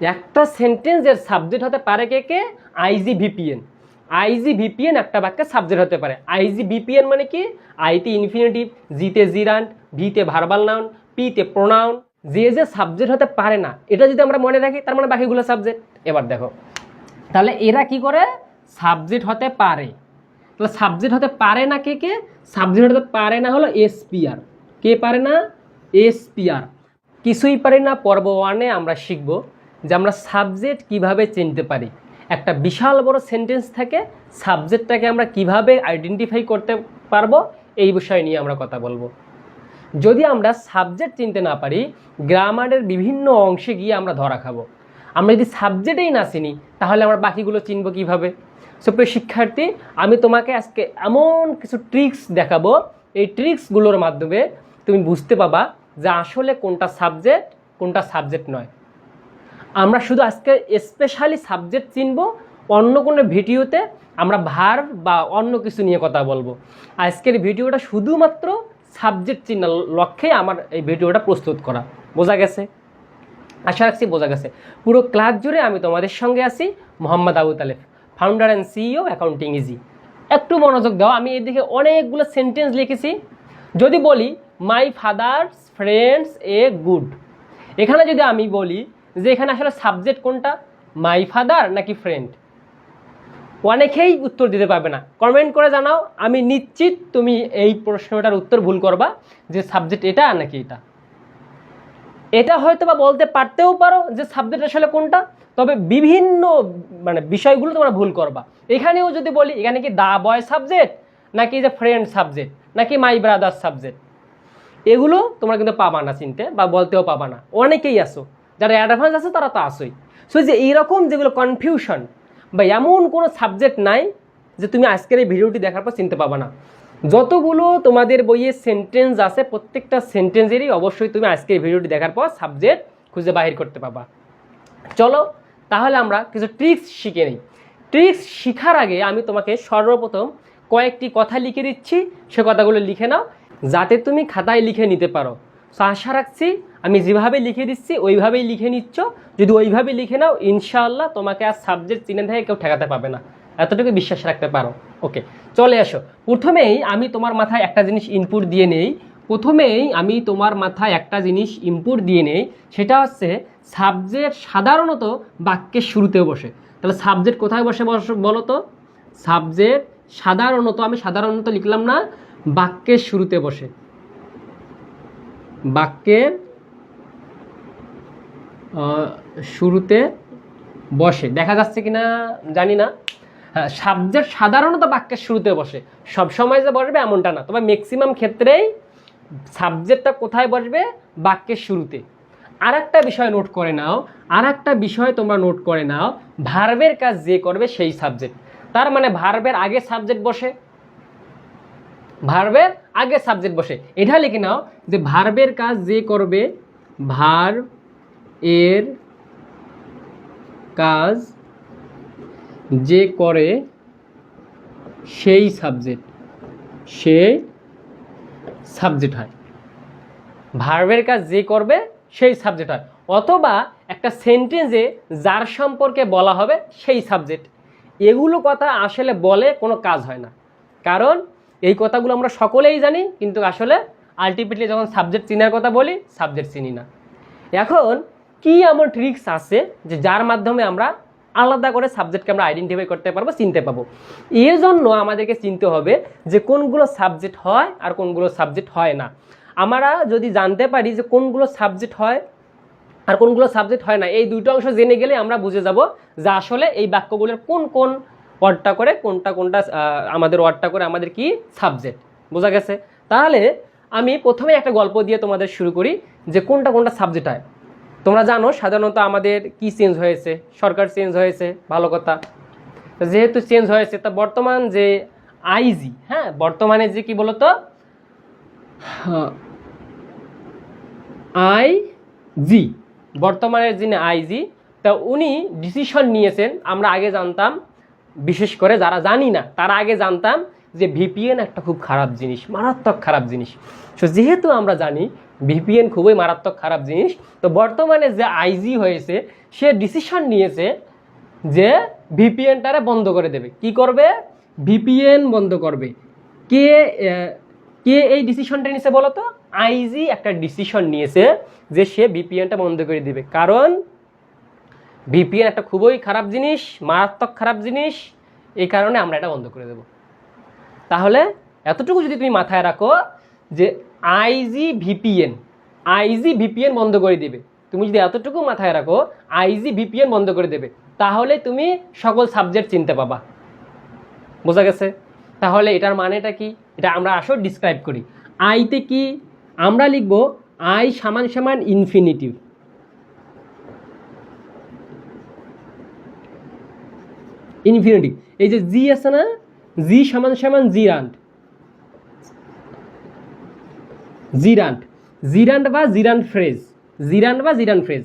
একটা সেন্টেন্সের সাবজেক্ট হতে পারে কে কে? আইজি ভিপিএন আইজি ভিপিএন একটা বাক্যের সাবজেক্ট হতে পারে। আইজি ভিপিএন মানে কি? আইতে ইনফিনিটিভ জিতে জিরান্ট ভিতে ভার্বাল নাউন পিতে প্রোনাউন যে যে সাবজেক্ট হতে পারে না, এটা যদি আমরা মনে রাখি, তার মানে বাকিগুলো সাবজেক্ট এবার দেখো, তাহলে এরা কি করে? সাবজেক্ট হতে পারে। তাহলে সাবজেক্ট হতে পারে না কে কে? সাবজেক্ট হতে পারে না হলো এসপিআর কে পারে না? এসপিআর কিছুই পারি না, পর্ব ওয়ানে আমরা শিখব। যে আমরা সাবজেক্ট কীভাবে চিনতে পারি? একটা বিশাল বড় সেন্টেন্স থেকে সাবজেক্টটাকে আমরা কীভাবে আইডেন্টিফাই করতে পারব, এই বিষয় নিয়ে আমরা কথা বলব। যদি আমরা সাবজেক্ট চিনতে না পারি, গ্রামারের বিভিন্ন অংশে গিয়ে আমরা ধরা খাব। আমরা যদি সাবজেক্টেই না চিনি, তাহলে আমরা বাকিগুলো চিনবো কীভাবে? সুপ্রিয় শিক্ষার্থী, আমি তোমাকে আজকে এমন কিছু ট্রিক্স দেখাবো। এই ট্রিক্সগুলোর মাধ্যমে তুমি বুঝতে পাবা যে আসলে কোনটা সাবজেক্ট কোনটা সাবজেক্ট নয়। আমরা শুধু আজকে স্পেশালি সাবজেক্ট চিনব, অন্য কোনো ভিডিওতে আমরা ভার বা অন্য কিছু নিয়ে কথা বলব। আজকের ভিডিওটা শুধুমাত্র সাবজেক্ট চিনার লক্ষ্যে আমার এই ভিডিওটা প্রস্তুত করা। বোঝা গেছে? আশা রাখছি বোঝা গেছে। পুরো ক্লাস জুড়ে আমি তোমাদের সঙ্গে আছি Mohammad Abu Talef founder and CEO accounting easy একটু মনোযোগ দাও, আমি এদিকে অনেকগুলো সেন্টেন্স লিখেছি। যদি বলি my father's friends a good এখানে যদি আমি বলি যে এখানে আসলে সাবজেক্ট কোনটা? মাই ফাদার নাকি ফ্রেন্ড অনেকেই উত্তর দিতে পারবে না। কমেন্ট করে জানাও, আমি নিশ্চিত তুমি এই প্রশ্নটার উত্তর ভুল করবা, যে সাবজেক্ট এটা নাকি এটা। এটা হয়তো বা বলতে পারতেও পারো যে সাবজেক্ট আসলে কোনটা, তবে বিভিন্ন মানে বিষয়গুলো তোমরা ভুল করবা। এখানেও যদি বলি, এখানে কি দা বয় সাবজেক্ট নাকি যে ফ্রেন্ড সাবজেক্ট নাকি মাই ব্রাদার সাবজেক্ট এগুলো তোমরা কিন্তু পাবা না চিনতে, বা বলতেও পাবা না। অনেকেই আসো যারা অ্যাডভান্স আছে তারা তো আসোই সো যে এইরকম যেগুলো কনফিউশন বা এমন কোনো সাবজেক্ট নাই যে তুমি আজকের এই ভিডিওটি দেখার পর চিনতে পাবা না। যতগুলো তোমাদের বইয়ে সেন্টেন্স আছে, প্রত্যেকটা সেন্টেন্সেরই অবশ্যই তুমি আজকের ভিডিওটি দেখার পর সাবজেক্ট খুঁজে বাহির করতে পাবা চলো, তাহলে আমরা কিছু ট্রিক্স শিখে নিই। ট্রিক্স শেখার আগে আমি তোমাকে সর্বপ্রথম কয়েকটি কথা লিখে দিচ্ছি, সে কথাগুলো লিখে নাও, যাতে তুমি খাতায় লিখে নিতে পারো। সো আশা রাখছি আমি যেভাবে লিখে দিচ্ছি, ওইভাবেই লিখে নিচ্ছ। যদি ওইভাবে লিখে নাও, ইনশাআল্লাহ তোমাকে আর সাবজেক্ট চিনে থেকে কেউ ঠেকাতে পাবে না। এতটুকু বিশ্বাস রাখতে পারো। ওকে চলে আসো। প্রথমেই আমি তোমার মাথায় একটা জিনিস ইনপুট দিয়ে নেই। প্রথমেই আমি তোমার মাথায় একটা জিনিস ইনপুট দিয়ে নেই। সেটা হচ্ছে সাবজেক্ট সাধারণত বাক্যের শুরুতে বসে। তাহলে সাবজেক্ট কোথায় বসে বলো তো সাবজেক্ট সাধারণত, আমি সাধারণত লিখলাম না, বাক্যের শুরুতে বসে। বাক্যের শুরুতে বসে। দেখা যাচ্ছে কিনা জানি না। হ্যাঁ সাবজেক্ট সাধারণত বাক্যের শুরুতে বসে। সব সময় যে বসবে এমনটা না। তবে ম্যাক্সিমাম ক্ষেত্রেই সাবজেক্টটা কোথায় বসবে? বাক্যের শুরুতে। আর একটা বিষয় নোট করে নাও। আর একটা বিষয় তোমরা নোট করে নাও। ভার্বের কাজ যে করবে সেই সাবজেক্ট তার মানে ভার্বের আগে সাবজেক্ট বসে। ভার্বের আগে সাবজেক্ট বসে। এটা লিখে নাও যে ভার্বের কাজ যে করবে ভার এর কাজ যে করে সেই সাবজেক্ট সে সাবজেক্ট হয়। ভার্বের কাজ যে করবে, সেই সাবজেক্ট হয়। অথবা একটা সেন্টেন্সে যার সম্পর্কে বলা হবে, সেই সাবজেক্ট এগুলো কথা আসলে বলে কোনো কাজ হয় না। কারণ এই কথাগুলো আমরা সকলেই জানি, কিন্তু আসলে আলটিমেটলি যখন সাবজেক্ট চিনার কথা বলি সাবজেক্ট চিনি না। এখন কি এমন ট্রিক্স আছে যে যার মাধ্যমে আমরা আলাদা করে সাবজেক্টকে আমরা আইডেন্টিফাই করতে পারব, চিনতে পারব? এর জন্য আমাদেরকে চিনতে হবে যে কোনগুলো সাবজেক্ট হয় আর কোনগুলো সাবজেক্ট হয় না। আমরা যদি জানতে পারি যে কোনগুলো সাবজেক্ট হয় আর কোনগুলো সাবজেক্ট হয় না, এই দুটো অংশ জেনে গেলে আমরা বুঝে যাব যে আসলে এই বাক্যগুলোর কোন কোন ওয়ার্ডটা করে, কোনটা কোনটা আমাদের ওয়ার্ডটা করে আমাদের কি সাবজেক্ট বোঝা গেছে? তাহলে আমি প্রথমে একটা গল্প দিয়ে তোমাদের শুরু করি যে কোনটা কোনটা সাবজেক্ট হয়। তোমরা জানো, সাধারণত আমাদের কি চেঞ্জ হয়েছে? সরকার চেঞ্জ হয়েছে, ভালো কথা। যেহেতু চেঞ্জ হয়েছে, তা বর্তমান যে আইজি হ্যাঁ বর্তমানে যে কি বলতো? আই জি বর্তমানের যিনি আইজি তা উনি ডিসিশন নিয়েছেন, আমরা আগে জানতাম, বিশেষ করে যারা জানি না, তারা আগে জানতাম যে ভিপিএন একটা খুব খারাপ জিনিস, মারাত্মক খারাপ জিনিস। সো যেহেতু আমরা জানি ভিপিএন খুবই মারাত্মক খারাপ জিনিস। তো বর্তমানে যে আইজি হয়েছে, সে ডিসিশন নিয়েছে যে ভিপিএনটারে বন্ধ করে দেবে। কি করবে? ভিপিএন বন্ধ করবে। কে কে এই ডিসিশনটা নিয়েছে বলো তো আইজি একটা ডিসিশন নিয়েছে যে সে ভিপিএনটা বন্ধ করে দিবে। কারণ ভিপিএন একটা খুবই খারাপ জিনিস, মারাত্মক খারাপ জিনিস, এই কারণে আমরা এটা বন্ধ করে দেব। তাহলে এতটুকু যদি তুমি মাথায় রাখো যে আইজি ভিপিএন আইজি ভিপিএন বন্ধ করে দিবে। তুমি যদি এতটুকু মাথায় রাখো আইজি ভিপিএন বন্ধ করে দেবে, তাহলে তুমি সকল সাবজেক্ট চিনতে পাবা। বোঝা গেছে? তাহলে এটার মানেটা কি? এটা আমরা আসলে ডিসক্রাইব করি। আইতে কি? আমরা লিখব আই সমান সমান ইনফিনিটিভ ইনফিনিটিভ এই যে জি আছে না? জি সমান সমান জিরান্ট জিরান্ট। জিরান্ট বা জিরান্ট ফ্রেজ। জিরান্ট বা জিরান্ট ফ্রেজ।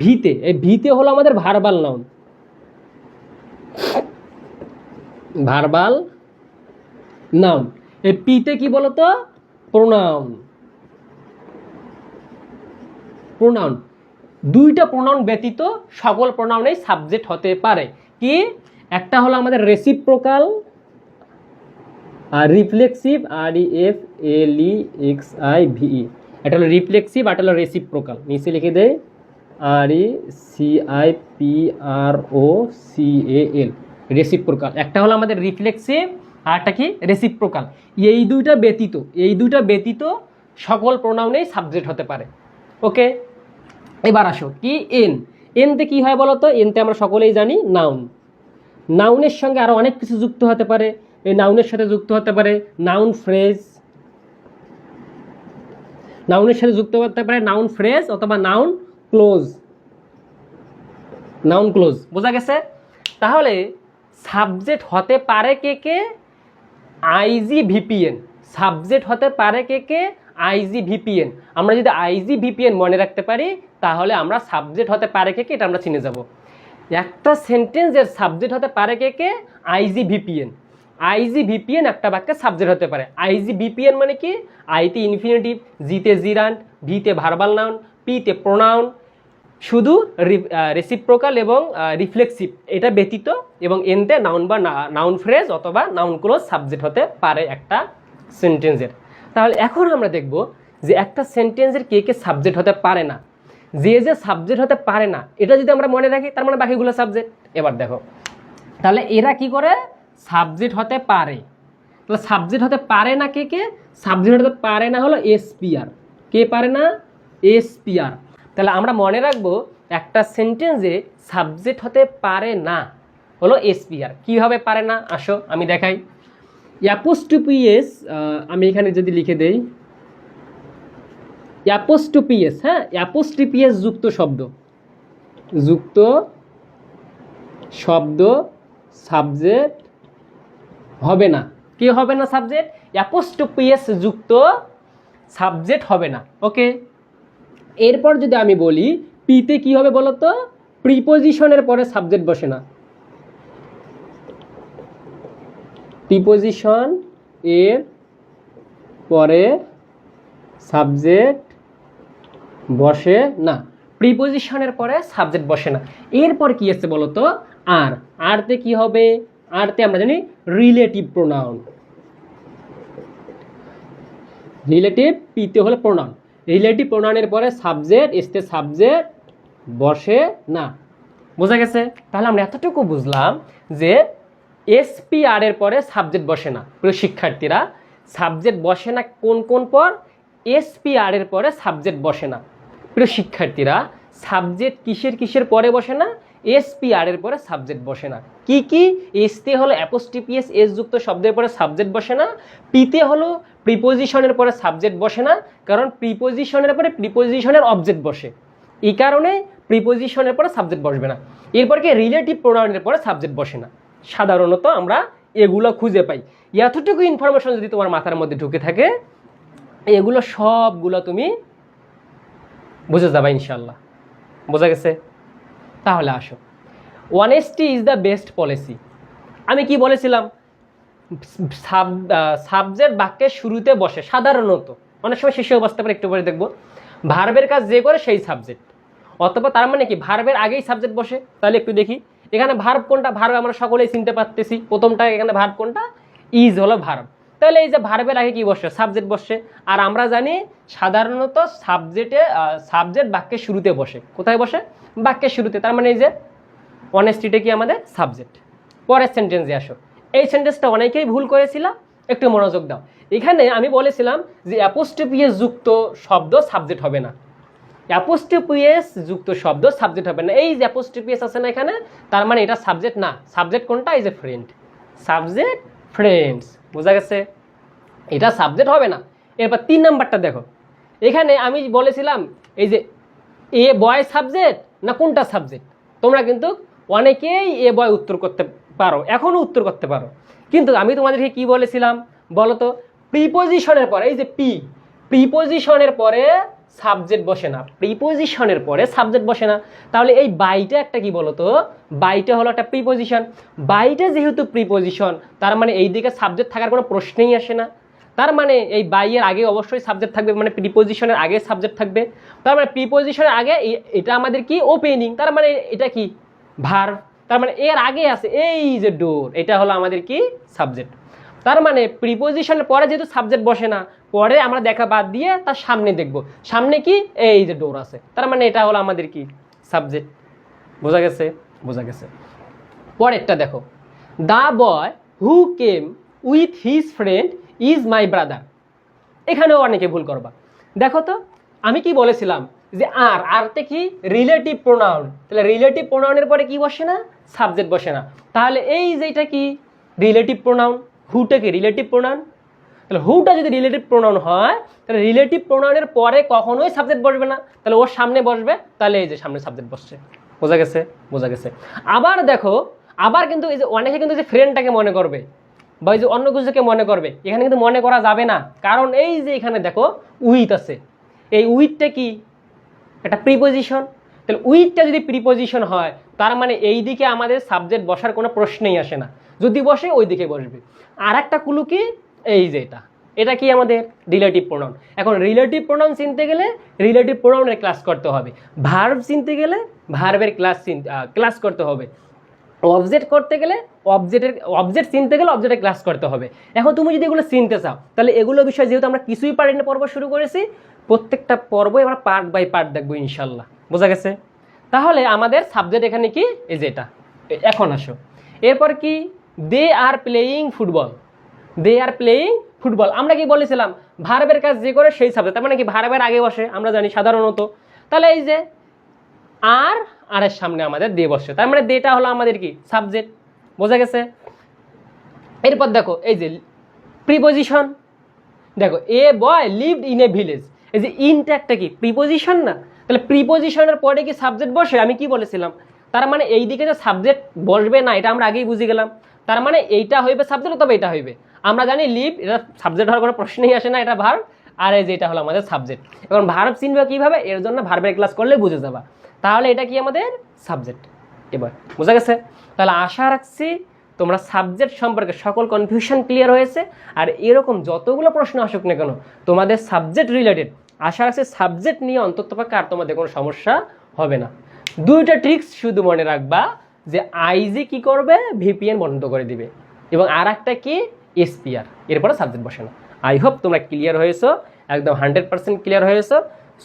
ভিতে। এই ভিতে হলো আমাদের ভার্বাল নাউন। Verbal noun. এই পিতে কি বলতো? প্রোনাউন। প্রোনাউন। দুইটা প্রোনাউন ব্যতীত সকল প্রোনাউনেই সাবজেক্ট হতে পারে। কি? একটা হলো আমাদের reciprocal, R reflexive, R E F L E X I V E এটা হলো রিফ্লেক্সিভ এটা হলো রেসিপ্রোকাল। নিচে লিখে দেয় R E C I P R O C A L reciprocal. একটা হলো আমাদের রিফ্লেক্সিভ, আর একটা কি? রেসিপ্রোকাল। এই দুইটা ব্যতীত, এই দুইটা ব্যতীত সকল প্রোনাউনেই সাবজেক্ট হতে পারে। ওকে? এবার আসো, কি? এন এনতে কি হয় বলো তো এনতে আমরা সকলেই জানি নাউন নাউনের সঙ্গে আরও অনেক কিছু যুক্ত হতে পারে। এই নাউনের সাথে যুক্ত হতে পারে নাউন ফ্রেজ নাউনের সাথে যুক্ত করতে পারে নাউন ফ্রেজ অথবা নাউন ক্লোজ। নাউন ক্লোজ, বোঝা গেছে? তাহলে সাবজেক্ট হতে পারে কে কে? আইজি ভিপিএন সাবজেক্ট হতে পারে কে কে? আইজি ভিপিএন আমরা যদি আইজি ভিপিএন মনে রাখতে পারি, তাহলে আমরা সাবজেক্ট হতে পারে কে কে এটা আমরা চিনে যাব। একটা সেন্টেন্সের সাবজেক্ট হতে পারে কে কে? আইজি ভিপিএন আইজি ভিপিএন একটা বাক্যের সাবজেক্ট হতে পারে। আইজি ভিপিএন মানে কি? আইতে ইনফিনিটিভ জিতে জিরান্ট ভিতে ভার্বাল নাউন পিতে প্রোনাউন শুধু রেসিপ্রোকাল এবং রিফ্লেক্সিভ এটা ব্যতীত এবং এনতে নাউন বা নাউন ফ্রেজ অথবা নাউন ক্লোজ সাবজেক্ট হতে পারে একটা সেন্টেন্সের তাহলে এখন আমরা দেখব যে একটা সেন্টেন্সের কে কে সাবজেক্ট হতে পারে না। যে যে সাবজেক্ট হতে পারে না, এটা যদি আমরা মনে রাখি, তার মানে বাকিগুলো সাবজেক্ট এবার দেখো। তাহলে এরা কি করে? সাবজেক্ট হতে পারে। তাহলে সাবজেক্ট হতে পারে না কে কে? সাবজেক্ট হতে পারে না হলো এসপিআর। কে পারে না? এসপিআর। তাহলে আমরা মনে রাখব একটা সেন্টেন্সে সাবজেক্ট হতে পারে না হলো এসপিআর। কীভাবে পারে না? আসো, আমি দেখাই। অ্যাপোস্টুপিএস আমি এখানে যদি লিখে দেই। অ্যাপোস্টুপিএস হ্যাঁ? অ্যাপোস্টিপিএস যুক্ত শব্দ। যুক্ত শব্দ, সাবজেক্ট হবে না। কি হবে না সাবজেক্ট অ্যাপোস্টোপিয়াস যুক্ত সাবজেক্ট হবে না। ওকে এরপর যদি আমি বলি পিতে কি হবে বলো তো প্রিপোজিশনের পরে সাবজেক্ট বসে না। প্রিপোজিশন এর পরে সাবজেক্ট বসে না। প্রিপোজিশনের পরে সাবজেক্ট বসে না। এরপর কি আছে বলো তো আর আরতে কি হবে? আরতে আমরা জানি রিলেটিভ প্রোনাউন রিলেটিভ পিতে হলো প্রোনাউন রিলেটিভ প্রোনাউনের পরে সাবজেক্ট এসতে সাবজেক্ট বসে না। বোঝা গেছে? তাহলে আমরা এতটুকু বুঝলাম যে এসপিআর এর পরে সাবজেক্ট বসে না। প্রিয় শিক্ষার্থীরা সাবজেক্ট বসে না কোন কোন পর? এসপিআর এর পরে সাবজেক্ট বসে না। প্রিয় শিক্ষার্থীরা সাবজেক্ট কিসের কিসের পরে বসে না? এসপিআর এর পরে সাবজেক্ট বসে না। কি কি? এসতে হলো অ্যাপোস্টিপিএস এস যুক্ত শব্দের পরে সাবজেক্ট বসে না। পিতে হলো প্রিপোজিশনের পরে সাবজেক্ট বসে না, কারণ প্রিপোজিশনের পরে প্রিপোজিশনের অবজেক্ট বসে। এই কারণে প্রিপোজিশনের পরে সাবজেক্ট বসবে না। এরপর কি? রিলেটিভ প্রোনাউনের পরে সাবজেক্ট বসে না। সাধারণত আমরা এগুলো খুঁজে পাই। এতটুকু ইনফরমেশন যদি তোমার মাথার মধ্যে ঢুকে থাকে, এগুলো সবগুলো তুমি বুঝে যাবা ইনশাল্লাহ বোঝা গেছে? তাহলে আসো। Honesty is the best policy আমি কি বলেছিলাম? সাব সাবজেক্ট বাক্যের শুরুতে বসে, সাধারণত। অনেক সময় শিষ্য বসতে পারে, একটু পরে দেখব। ভার্বের কাজ যে করে সেই সাবজেক্ট অথবা তার মানে কি ভার্বের আগেই সাবজেক্ট বসে। তাহলে একটু দেখি। এখানে ভার্ব কোনটা? ভার্ব আমরা সকলেই চিনতে পারতেছি। প্রথমটা এখানে ভার্ব কোনটা? ইজ হলো ভার্ব তাহলে এই যে ভার্বের আগে কি বসে? সাবজেক্ট বসে। আর আমরা জানি সাধারণত সাবজেক্টে সাবজেক্ট বাক্যের শুরুতে বসে। কোথায় বসে? বাক্যের শুরুতে। তার মানে এই যে অনেস্টিটা কি আমাদের? সাবজেক্ট পরের সেন্টেন্সে আসো। এই সেন্টেন্সটা অনেকেই ভুল করেছিলাম একটু মনোযোগ দাও। এখানে আমি বলেছিলাম যে অ্যাপোস্টোপিএস যুক্ত শব্দ সাবজেক্ট হবে না। অ্যাপোস্টোপিএস যুক্ত শব্দ সাবজেক্ট হবে না। এই যে অ্যাপোস্টোপিএস আছে না এখানে, তার মানে এটা সাবজেক্ট না। সাবজেক্ট কোনটা? এই যে ফ্রেন্ড সাবজেক্ট ফ্রেন্ডস বোঝা গেছে? এটা সাবজেক্ট হবে না। এরপর তিন নাম্বারটা দেখো। এখানে আমি বলেছিলাম, এই যে এ বয় সাবজেক্ট না কোনটা সাবজেক্ট তোমরা কিন্তু অনেকেই এ বয় উত্তর করতে পারো, এখনও উত্তর করতে পারো। কিন্তু আমি তোমাদেরকে কি বলেছিলাম বলো তো প্রিপোজিশনের পরে, এই যে পি প্রিপোজিশনের পরে সাবজেক্ট বসে না প্রিপোজিশনের পরে সাবজেক্ট বসে না। তাহলে এই বাইটা একটা কি বলতো? বাইটা হলো একটা প্রিপোজিশন বাইটা যেহেতু প্রিপোজিশন তার মানে এই দিকে সাবজেক্ট থাকার কোনো প্রশ্নই আসে না। তার মানে এই বাইয়ের আগে অবশ্যই সাবজেক্ট থাকবে মানে প্রিপোজিশনের আগে সাবজেক্ট থাকবে। তার মানে প্রিপোজিশনের আগে এটা আমাদের কি? ওপেনিং তার মানে এটা কি? ভার তার মানে এর আগে আছে, এই যে ডোর এটা হলো আমাদের কি? সাবজেক্ট তার মানে প্রিপোজিশনের পরে যেহেতু সাবজেক্ট বসে না পরে আমরা দেখা বাদ দিয়ে তার সামনে দেখব। সামনে কি? এই যে ডোর আছে। তার মানে এটা হলো আমাদের কি? সাবজেক্ট বোঝা গেছে? বোঝা গেছে। পরেরটা দেখো। The boy who came with his friend is my brother. এখানেও অনেকে ভুল করবা। দেখো তো আমি কি বলেছিলাম যে আর আরতে কি? রিলেটিভ প্রোনাউন তাহলে রিলেটিভ প্রোনাউনের পরে কি বসে না? সাবজেক্ট বসে না। তাহলে এই যেটা কি? রিলেটিভ প্রোনাউন হুটা কি? রিলেটিভ প্রোনাউন তাহলে হুটা যদি রিলেটিভ প্রোনাউন হয়, তাহলে রিলেটিভ প্রোনাউনের পরে কখনোই সাবজেক্ট বসবে না। তাহলে ওর সামনে বসবে, তাহলে এই যে সামনে সাবজেক্ট বসছে। বোঝা গেছে? বোঝা গেছে। আবার দেখো, আবার কিন্তু এই যে অনেকে কিন্তু যে ফ্রেন্ডটাকে মনে করবে, বা এই যে অন্য কিছুকে মনে করবে, এখানে কিন্তু মনে করা যাবে না। কারণ এই যে এখানে দেখো উইথ আছে। এই উইথটা কি? একটা প্রিপোজিশন তাহলে উইথটা যদি প্রিপোজিশন হয়, তার মানে এই দিকে আমাদের সাবজেক্ট বসার কোনো প্রশ্নেই আসে না। যদি বসে, ওই দিকে বসবে। আর একটা কুলু কি? এই যে এটা। এটা কি আমাদের রিলেটিভ প্রোনাউন এখন রিলেটিভ প্রোনাউন চিনতে গেলে রিলেটিভ প্রোনাউনের ক্লাস করতে হবে। ভার্ব চিনতে গেলে ভার্বের ক্লাস ক্লাস করতে হবে। অবজেক্ট করতে গেলে অবজেক্টের অবজেক্ট চিনতে গেলে অবজেক্টের ক্লাস করতে হবে। এখন তুমি যদি এগুলো চিনতে চাও, তাহলে এগুলো বিষয়ে যেহেতু আমরা কিছুই পারি না পর্ব শুরু করেছি, প্রত্যেকটা পর্বই আমরা পার্ট বাই পার্ট দেখব ইনশাল্লাহ। বোঝা গেছে? তাহলে আমাদের সাবজেক্ট এখানে কি? এই যে এটা। এখন আসো। এরপর কি? They are playing football they are playing football আমরা কি বলেছিলাম? ভার্বের কাজ যে করে সেই সাবজেক্ট তার মানে কি ভার্বের আগে বসে? আমরা জানি সাধারণত। তাহলে এই যে, আর আর এর সামনে আমাদের দে বসে। তার মানে দেটা হলো আমাদের কি? সাবজেক্ট বোঝা গেছে? এরপর দেখো, এই যে প্রিপোজিশন দেখো a boy lived in a village এই যে ইনটা একটা কি? প্রিপোজিশন না? তাহলে প্রিপোজিশনের পরে কি সাবজেক্ট বসে? আমি কি বলেছিলাম? তার মানে এই দিকে যে সাবজেক্ট বসবে না, এটা আমরা আগেই বুঝে গেলাম। তার মানে এইটা হইবে সাবজেক্ট তবে এটা হইবে? আমরা জানি লিভ এটা সাবজেক্ট হওয়ার কোনো প্রশ্নই আসে না, এটা ভার আর এই যে এটা হলো আমাদের সাবজেক্ট এখন ভার্ব চিনবে কীভাবে? এর জন্য ভার্বের ক্লাস করলে বুঝে যাবা। তাহলে এটা কি আমাদের সাবজেক্ট এবার, বোঝা গেছে? তাহলে আশা রাখছি তোমরা সাবজেক্ট সম্পর্কে সকল কনফিউশন ক্লিয়ার হয়েছে, আর এরকম যতগুলো প্রশ্ন আসুক না কেন, তোমাদের সাবজেক্ট রিলেটেড আশা রাখছি সাবজেক্ট নিয়ে অন্তত পক্ষে আর তোমাদের কোনো সমস্যা হবে না। দুইটা ট্রিক্স শুধু মনে রাখবা যে আইজি কি করবে? ভিপিএন বন্ধ করে দিবে। এবং আর একটা কি? এসপিআর এরপরে সাবজেক্ট বসে না আই হোপ তোমরা ক্লিয়ার হয়েছো, একদম হান্ড্রেড পার্সেন্ট ক্লিয়ার হয়েছো।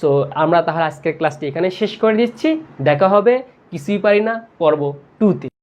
সো আমরা তাহলে আজকের ক্লাসটি এখানে শেষ করে দিচ্ছি। দেখা হবে, কিছুই পারি না, পর্ব টুতে